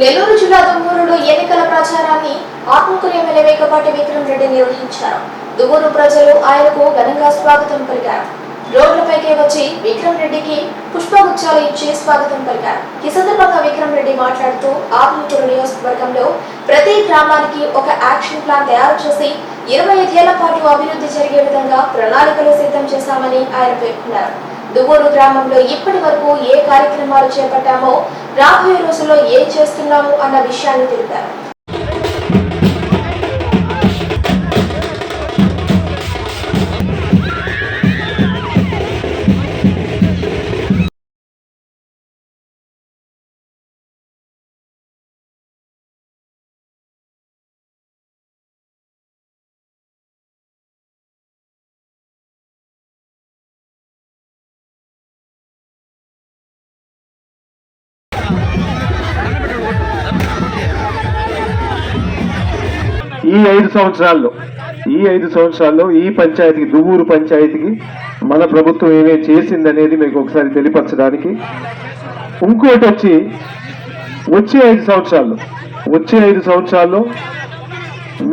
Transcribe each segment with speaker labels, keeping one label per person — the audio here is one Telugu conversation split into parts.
Speaker 1: నెల్లూరు జిల్లా దుమ్మూరులో ఎన్నికల ప్రచారాన్ని ఆత్మకూరు ఎమ్మెల్యే వేకపాటి విక్రమ్ రెడ్డి నిర్వహించారు. దుమ్మూరు ప్రజలు ఆయనకు ఘనంగా స్వాగతం పలికారు. రోడ్లపైకి వచ్చి విక్రమ్ రెడ్డికి పుష్పగుచ్చాలు ఇచ్చి స్వాగతం పలికారు. ఈ సందర్భంగా విక్రమ్ రెడ్డి మాట్లాడుతూ ఆత్మకూరు నియోజకవర్గంలో ప్రతి గ్రామానికి ఒక యాక్షన్ ప్లాన్ తయారు చేసి ఇరవై ఐదేళ్ళ పాటు అభివృద్ధి జరిగే విధంగా ప్రణాళికలు సిద్ధం చేశామని ఆయన పేర్కొన్నారు. దువ్వూరు గ్రామంలో ఇప్పటి వరకు ఏ కార్యక్రమాలు చేపట్టామో రాబోయే రోజుల్లో ఏం చేస్తున్నాము అన్న విషయాన్ని తెలిపారు.
Speaker 2: ఈ ఐదు సంవత్సరాల్లో ఈ ఐదు సంవత్సరాల్లో ఈ పంచాయతీకి దువ్వూరు పంచాయతీకి మన ప్రభుత్వం ఏమేం చేసింది అనేది మీకు ఒకసారి తెలియపరచడానికి. ఇంకోటి వచ్చి వచ్చే ఐదు సంవత్సరాల్లో వచ్చే ఐదు సంవత్సరాల్లో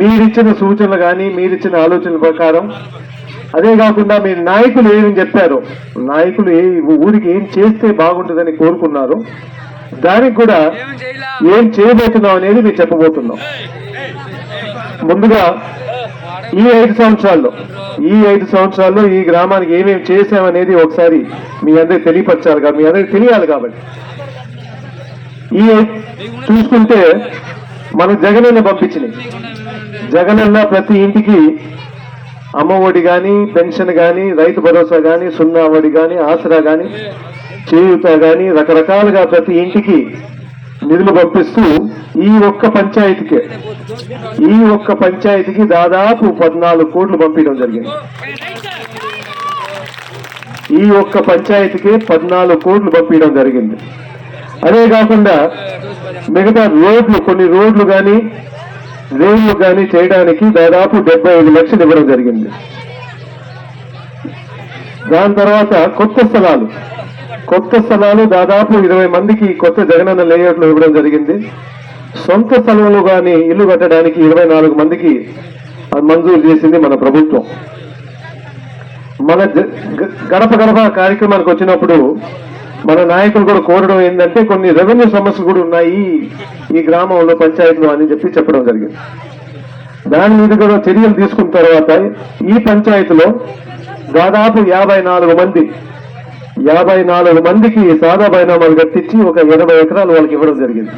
Speaker 2: మీరిచ్చిన సూచనలు కానీ మీరిచ్చిన ఆలోచనల ప్రకారం అదే కాకుండా మీ నాయకులు ఏమని చెప్పారో నాయకులు ఏ ఊరికి ఏం చేస్తే బాగుంటుందని కోరుకున్నారో దానికి కూడా ఏం చేయబోతున్నాం అనేది మేము చెప్పబోతున్నాం. ముందుగా ఈ ఐదు సంవత్సరాల్లో ఈ ఐదు సంవత్సరాల్లో ఈ గ్రామానికి ఏమేమి చేసామనేది ఒకసారి మీ అందరికి తెలియపరచాలి కాబట్టి మీ అందరికి తెలియాలి కాబట్టి. ఈ చూసుకుంటే మన జగనన్న పంపించినాయి. జగనన్న ప్రతి ఇంటికి అమ్మ ఒడి కానీ పెన్షన్ కానీ రైతు భరోసా కానీ సున్నా ఒడి కానీ ఆసరా కానీ చేయూత కానీ రకరకాలుగా ప్రతి ఇంటికి నిధులు పంపిస్తూ ఈ ఒక్క పంచాయతీకే ఈ ఒక్క పంచాయతీకి దాదాపు పద్నాలుగు కోట్లు పంపించడం జరిగింది. ఈ ఒక్క పంచాయతీకి పద్నాలుగు కోట్లు పంపించడం జరిగింది. అదే కాకుండా మిగతా రోడ్లు కొన్ని రోడ్లు కానీ రేవులు కానీ చేయడానికి దాదాపు డెబ్బై ఐదు లక్షలు ఇవ్వడం జరిగింది. దాని తర్వాత కొత్త స్థలాలు. కొత్త స్థలాలు దాదాపు ఇరవై మందికి కొత్త జగనన్న లేఅవుట్లు ఇవ్వడం జరిగింది. సొంత స్థలంలో కానీ ఇల్లు కట్టడానికి ఇరవై నాలుగు మందికి అది మంజూరు చేసింది మన ప్రభుత్వం. మన గ- గడప గడప కార్యక్రమానికి వచ్చినప్పుడు మన నాయకులు కూడా కోరడం ఏంటంటే కొన్ని రెవెన్యూ సమస్యలు కూడా ఉన్నాయి ఈ గ్రామంలో పంచాయతీలో అని చెప్పి చెప్పడం జరిగింది. దాని మీద కూడా చర్యలు తీసుకున్న తర్వాత ఈ పంచాయతీలో దాదాపు యాభై నాలుగు మంది యాభై నాలుగు మందికి సాదా బైనామాలు కట్టించి ఒక ఇరవై ఎకరాలు వాళ్ళకి ఇవ్వడం జరిగింది.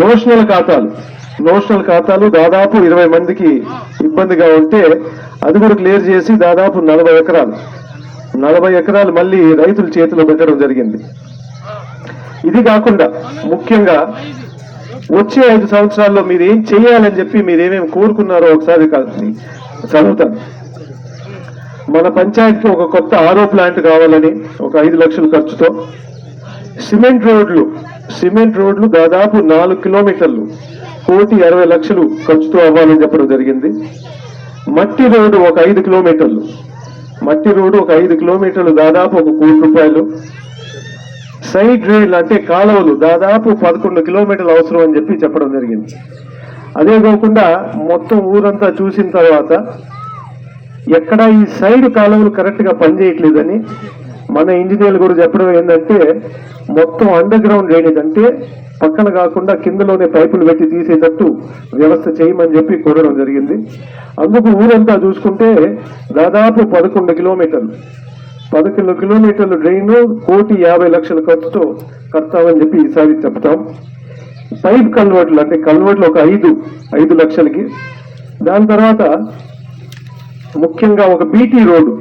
Speaker 2: నోషనల్ ఖాతాలు. నోషనల్ ఖాతాలు దాదాపు ఇరవై మందికి ఇబ్బందిగా ఉంటే అది కూడా క్లియర్ చేసి దాదాపు నలభై ఎకరాలు. నలభై ఎకరాలు మళ్ళీ రైతుల చేతిలో పెట్టడం జరిగింది. ఇది కాకుండా ముఖ్యంగా వచ్చే ఐదు సంవత్సరాల్లో మీరు ఏం చేయాలని చెప్పి మీరు ఏమేమి కోరుకున్నారో ఒకసారి చదువుతాను. మన పంచాయతీకి ఒక కొత్త ఆరో ప్లాంట్ కావాలని ఒక ఐదు లక్షల ఖర్చుతో సిమెంట్ రోడ్లు సిమెంట్ రోడ్లు దాదాపు నాలుగు కిలోమీటర్లు. కోటి అరవై లక్షలు ఖర్చుతో అవ్వాలని చెప్పడం జరిగింది. మట్టి రోడ్డు ఒక ఐదు కిలోమీటర్లు. మట్టి రోడ్డు ఒక ఐదు కిలోమీటర్లు దాదాపు ఒక కోటి రూపాయలు. సైడ్ రైల్ అంటే కాలువలు దాదాపు పదకొండు కిలోమీటర్లు అవసరం అని చెప్పి చెప్పడం జరిగింది. అదే కాకుండా మొత్తం ఊరంతా చూసిన తర్వాత ఎక్కడ ఈ సైడ్ కాలువలు కరెక్ట్గా పనిచేయట్లేదని మన ఇంజనీర్లు కూడా చెప్పడం ఏంటంటే మొత్తం అండర్ గ్రౌండ్ డ్రైనేజ్ అంటే పక్కన కాకుండా కిందలోనే పైపులు పెట్టి తీసేటట్టు వ్యవస్థ చేయమని చెప్పి కోరడం జరిగింది. అందుకు ఊరంతా చూసుకుంటే దాదాపు పదకొండు కిలోమీటర్లు. పదకొండు కిలోమీటర్లు డ్రైన్ కోటి యాభై లక్షల ఖర్చుతో కడతామని చెప్పి ఈసారి చెప్తాం. పైప్ కల్వర్ట్లు అంటే కల్వర్ట్లు ఒక ఐదు ఐదు లక్షలకి. దాని తర్వాత ముఖ్యంగా ఒక B T road.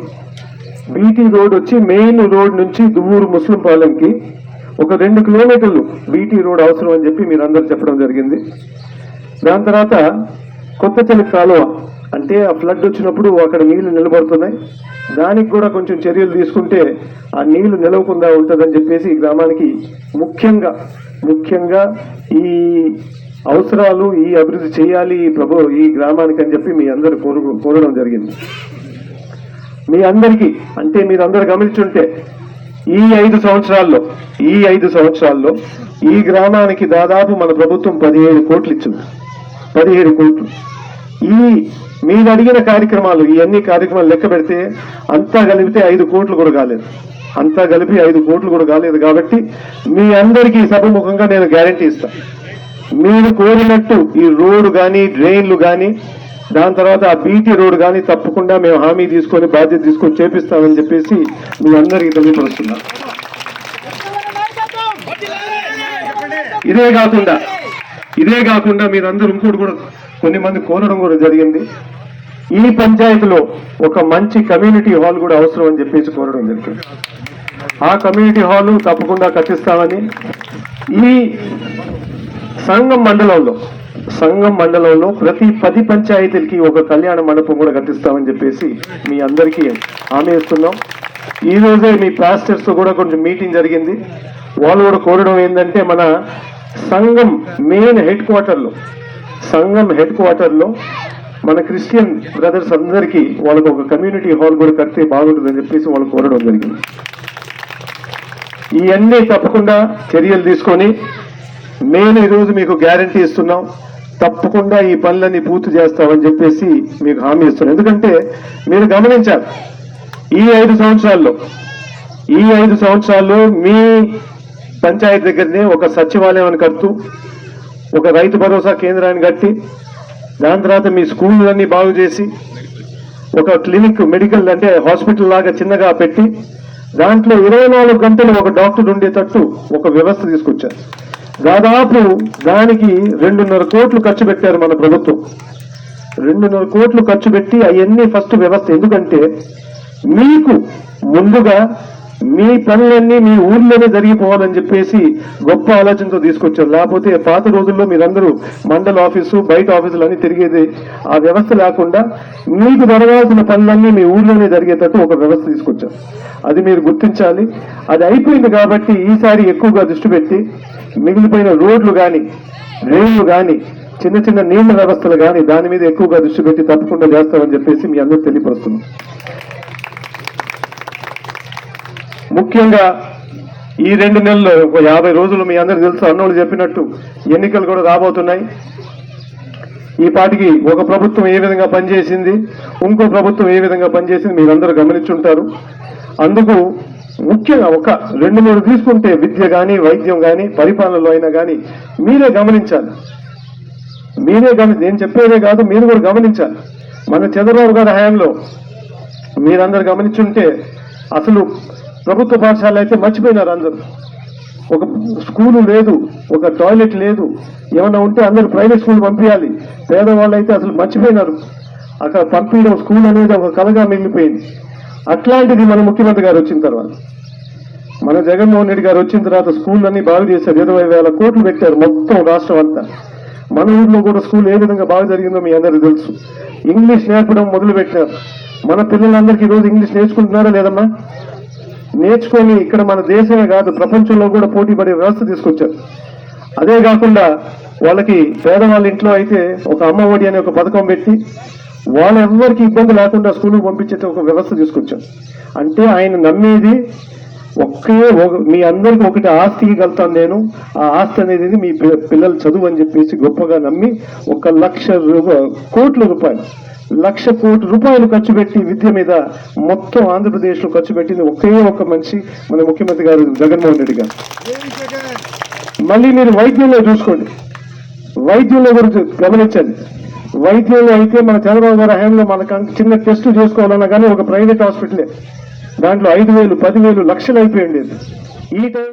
Speaker 2: B T road వచ్చి మెయిన్ రోడ్ నుంచి దువ్వూరు ముస్లిం పాలెంకి ఒక రెండు కిలోమీటర్లు బీటీ రోడ్ అవసరం అని చెప్పి మీరు అందరు చెప్పడం జరిగింది. దాని తర్వాత కొత్త చెలి కాలువ అంటే ఆ ఫ్లడ్ వచ్చినప్పుడు అక్కడ నీళ్ళు నిలబడుతున్నాయి. దానికి కూడా కొంచెం చర్యలు తీసుకుంటే ఆ నీళ్ళు నిలవకుండా ఉంటుందని చెప్పేసి ఈ గ్రామానికి ముఖ్యంగా ముఖ్యంగా ఈ అవసరాలు ఈ అభివృద్ధి చేయాలి ఈ ప్రభు ఈ గ్రామానికి అని చెప్పి మీ అందరు కోరు కోరడం జరిగింది. మీ అందరికీ అంటే మీరు అందరు గమనించుంటే ఈ ఐదు సంవత్సరాల్లో ఈ ఐదు సంవత్సరాల్లో ఈ గ్రామానికి దాదాపు మన ప్రభుత్వం పదిహేడు కోట్లు ఇచ్చింది. పదిహేడు కోట్లు. ఈ మీరు అడిగిన కార్యక్రమాలు ఇవన్నీ కార్యక్రమాలు లెక్క పెడితే అంతా కలిపితే ఐదు కోట్లు కూడా కాలేదు. అంతా కలిపి ఐదు కోట్లు కూడా కాలేదు కాబట్టి మీ అందరికీ సభముఖంగా నేను గ్యారంటీ ఇస్తాను మీరు కోరినట్టు ఈ రోడ్డు కానీ డ్రైన్లు కానీ దాని తర్వాత ఆ బీటీ రోడ్ కానీ తప్పకుండా మేము హామీ తీసుకొని బాధ్యత తీసుకొని చేపిస్తామని చెప్పేసి మీ అందరికీ తెలియపరుస్తున్నా. ఇదే కాకుండా ఇదే కాకుండా మీరందరూ ఇంకోటి కూడా కొన్ని మంది కోరడం కూడా జరిగింది. ఈ పంచాయతీలో ఒక మంచి కమ్యూనిటీ హాల్ కూడా అవసరం అని చెప్పేసి కోరడం జరిగింది ఆ కమ్యూనిటీ హాల్ తప్పకుండా కట్టిస్తామని ఈ సంఘం మండలంలో సంఘం మండలంలో ప్రతి పది పంచాయతీలకి ఒక కళ్యాణ మండపం కూడా కట్టిస్తామని చెప్పేసి మీ అందరికీ హామీ ఇస్తున్నాం. ఈ రోజే మీ పాస్టర్స్తో కూడా కొంచెం మీటింగ్ జరిగింది. వాళ్ళు కూడా కోరడం ఏంటంటే మన సంఘం మెయిన్ హెడ్ క్వార్టర్లో సంఘం హెడ్ క్వార్టర్లో మన క్రిస్టియన్ బ్రదర్స్ అందరికీ వాళ్ళకు ఒక కమ్యూనిటీ హాల్ కూడా కడితే బాగుంటుందని చెప్పేసి వాళ్ళు కోరడం జరిగింది. ఇవన్నీ తప్పకుండా చర్యలు తీసుకొని మేము ఈరోజు మీకు గ్యారంటీ ఇస్తున్నాం. తప్పకుండా ఈ పనులన్నీ పూర్తి చేస్తామని చెప్పేసి మీకు హామీ ఇస్తున్నాను ఎందుకంటే మీరు గమనించాలి ఈ ఐదు సంవత్సరాల్లో ఈ ఐదు సంవత్సరాల్లో మీ పంచాయతీ దగ్గరనే ఒక సచివాలయం కడుతూ ఒక రైతు భరోసా కేంద్రాన్ని కట్టి దాని తర్వాత మీ స్కూళ్ళన్నీ బాగు చేసి ఒక క్లినిక్ మెడికల్ అంటే హాస్పిటల్ లాగా చిన్నగా పెట్టి దాంట్లో ఇరవై నాలుగు గంటలు ఒక డాక్టర్ ఉండేటట్టు ఒక వ్యవస్థ తీసుకొచ్చారు. దాదాపు దానికి రెండున్నర కోట్లు ఖర్చు పెట్టారు మన ప్రభుత్వం. రెండున్నర కోట్లు ఖర్చు పెట్టి అవన్నీ ఫస్ట్ వ్యవస్థ. ఎందుకంటే మీకు ముందుగా మీ పనులన్నీ మీ ఊర్లోనే జరిగిపోవాలని చెప్పేసి గొప్ప ఆలోచనతో తీసుకొచ్చారు. లేకపోతే పాత రోజుల్లో మీరందరూ మండల ఆఫీసు బయట ఆఫీసులు అన్ని తిరిగేది ఆ వ్యవస్థ లేకుండా మీకు జరగాల్సిన పనులన్నీ మీ ఊర్లోనే జరిగేటట్టు ఒక వ్యవస్థ తీసుకొచ్చారు. అది మీరు గుర్తించాలి. అది అయిపోయింది కాబట్టి ఈసారి ఎక్కువగా దృష్టి పెట్టి మిగిలిపోయిన రోడ్లు కానీ రైళ్ళు కానీ చిన్న చిన్న నీళ్ళ వ్యవస్థలు కానీ దాని మీద ఎక్కువగా దృష్టి పెట్టి తప్పకుండా చేస్తామని చెప్పేసి మీ అందరూ తెలియపరుస్తున్నాం. ముఖ్యంగా ఈ రెండు నెలల్లో ఒక యాభై రోజులు మీ అందరికి తెలుసు అన్నోళ్ళు చెప్పినట్టు ఎన్నికలు కూడా రాబోతున్నాయి. ఈ పాటికి ఒక ప్రభుత్వం ఏ విధంగా పనిచేసింది ఇంకో ప్రభుత్వం ఏ విధంగా పనిచేసింది మీరందరూ గమనించుంటారు. అందుకు ముఖ్యంగా ఒక రెండు మూడు తీసుకుంటే విద్య కానీ వైద్యం కానీ పరిపాలనలో అయినా కానీ మీరే గమనించాలి. మీరే గమని నేను చెప్పేదే కాదు మీరు కూడా గమనించాలి. మన చంద్రబాబు గారి హయాంలో మీరందరు గమనించుంటే అసలు ప్రభుత్వ పాఠశాల అయితే మర్చిపోయినారు అందరూ. ఒక స్కూలు లేదు ఒక టాయిలెట్ లేదు ఏమైనా ఉంటే అందరూ ప్రైవేట్ స్కూల్ పంపించాలి పేదవాళ్ళు అయితే అసలు మర్చిపోయినారు. అక్కడ పంపించడం స్కూల్ అనేది ఒక కలగా మిగిలిపోయింది. అట్లాంటిది మన ముఖ్యమంత్రి గారు వచ్చిన తర్వాత. మన జగన్మోహన్ రెడ్డి గారు వచ్చిన తర్వాత స్కూల్ బాగు చేశారు. ఇరవై వేల కోట్లు పెట్టారు మొత్తం రాష్ట్రం అంతా. మన ఊర్లో కూడా స్కూల్ ఏ విధంగా బాగా జరిగిందో మీ అందరికీ తెలుసు. ఇంగ్లీష్ నేర్పడం మొదలు పెట్టారు మన పిల్లలందరికీ ఈరోజు ఇంగ్లీష్ నేర్చుకుంటున్నారా లేదమ్మా? నేర్చుకొని ఇక్కడ మన దేశమే కాదు ప్రపంచంలో కూడా పోటీ పడే వ్యవస్థ తీసుకొచ్చారు. అదే కాకుండా వాళ్ళకి పేదవాళ్ళ ఇంట్లో అయితే ఒక అమ్మ ఒడి అనే ఒక పథకం పెట్టి వాళ్ళెవ్వరికి ఇబ్బంది లేకుండా స్కూల్కి పంపించే ఒక వ్యవస్థ తీసుకొచ్చాం అంటే ఆయన నమ్మేది ఒకే ఒక- మీ అందరికి ఒకటి ఆస్తికి ఇవ్వగలుగుతాను నేను. ఆ ఆస్తి అనేది మీ పిల్లలు చదువు అని చెప్పేసి గొప్పగా నమ్మి ఒక లక్ష రూపాయ కోట్ల రూపాయలు లక్ష కోటి రూపాయలు ఖర్చు పెట్టి విద్య మీద మొత్తం ఆంధ్రప్రదేశ్లో ఖర్చు పెట్టింది ఒకే ఒక మనిషి మన ముఖ్యమంత్రి గారు జగన్మోహన్ రెడ్డి గారు. మళ్ళీ మీరు వైద్యంలో చూసుకోండి. వైద్యంలో గురించి గమనించండి. వైద్యంలో అయితే మన చంద్రబాబు గారి హయాంలో మనకు చిన్న టెస్ట్ చేసుకోవాలన్నా కానీ ఒక ప్రైవేట్ హాస్పిటలే. దాంట్లో ఐదు వేలు పదివేలు లక్షలు అయిపోయింది ఈ టైం